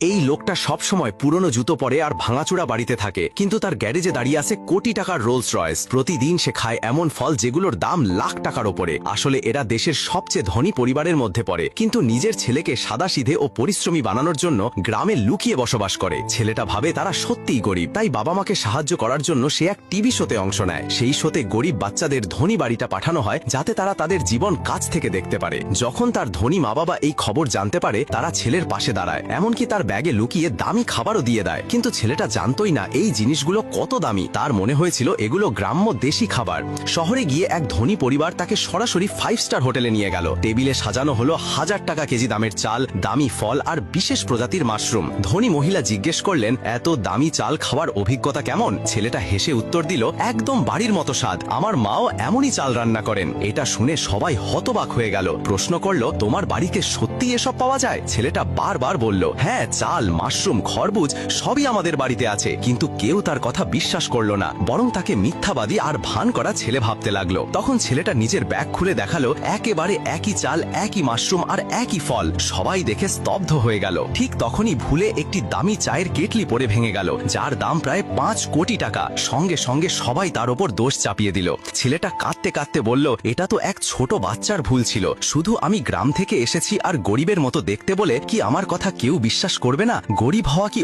এই লোকটা সবসময় পুরনো জুতো পরে আর ভাঙাচোরা বাড়িতে থাকে। কিন্তু তার গ্যারেজে দাঁড়িয়ে আছে কোটি টাকার রোলস রয়েস প্রতিদিন সে খায় এমন ফল যেগুলোর দাম লাখ টাকার ওপরে। আসলে এরা দেশের সবচেয়ে ধনী পরিবারের মধ্যে পড়ে। কিন্তু নিজের ছেলেকে সাদাসিধে ও পরিশ্রমী বানানোর জন্য গ্রামে লুকিয়ে বসবাস করে। ছেলেটা ভাবে তারা সত্যিই গরিব। তাই বাবা মাকে সাহায্য করার জন্য সে এক টিভি শোতে অংশ নেয়। সেই শোতে গরিব বাচ্চাদের ধনী বাড়িটা পাঠানো হয় যাতে তারা তাদের জীবন কাছ থেকে দেখতে পারে। যখন তার ধনী মা বাবা এই খবর জানতে পারে, তারা ছেলের পাশে দাঁড়ায়। এমনকি তার ব্যাগে লুকিয়ে দামি খাবারও দিয়ে দেয়। কিন্তু ছেলেটা জানতই না এই জিনিসগুলো কত দামি। তার মনে হয়েছিল এগুলো গ্রাম্য দেশি খাবার। শহরে গিয়ে এক ধনী পরিবার তাকে সরাসরি ফাইভ স্টার হোটেলে নিয়ে গেল। টেবিলে সাজানো হলো হাজার টাকা কেজি দামের চাল, দামি ফল আর বিশেষ প্রজাতির মাশরুম। ধনী মহিলা জিজ্ঞেস করলেন, এত দামি চাল খাওয়ার অভিজ্ঞতা কেমন? ছেলেটা হেসে উত্তর দিল, একদম বাড়ির মতো স্বাদ। আমার মাও এমনই চাল রান্না করেন। এটা শুনে সবাই হতবাক হয়ে গেল। প্রশ্ন করল, তোমার বাড়িতে সত্যি এসব পাওয়া যায়? ছেলেটা বারবার বলল হ্যাঁ চাল, মাশরুম, খরবুজ সবই আমাদের বাড়িতে আছে। কিন্তু কেউ তার কথা বিশ্বাস করল না। বরং তাকে মিথ্যাবাদী আর ভান করা ছেলে ভাবতে লাগল। তখন ছেলেটা নিজের ব্যাগ খুলে দেখাল, একেবারে একই চাল, একই মাশরুম আর একই ফল। সবাই দেখে স্তব্ধ হয়ে গেল। ঠিক তখনই ভুলে একটি দামি চায়ের কেটলি পরে ভেঙে গেল, যার দাম প্রায় পাঁচ কোটি টাকা। সঙ্গে সঙ্গে সবাই তার ওপর দোষ চাপিয়ে দিল। ছেলেটা কাঁদতে কাঁদতে বলল, এটা তো এক ছোট বাচ্চার ভুল ছিল। শুধু আমি গ্রাম থেকে এসেছি আর গরিবের মতো দেখতে বলে কি আমার কথা কেউ বিশ্বাস করবে না? গরিব হওয়া কি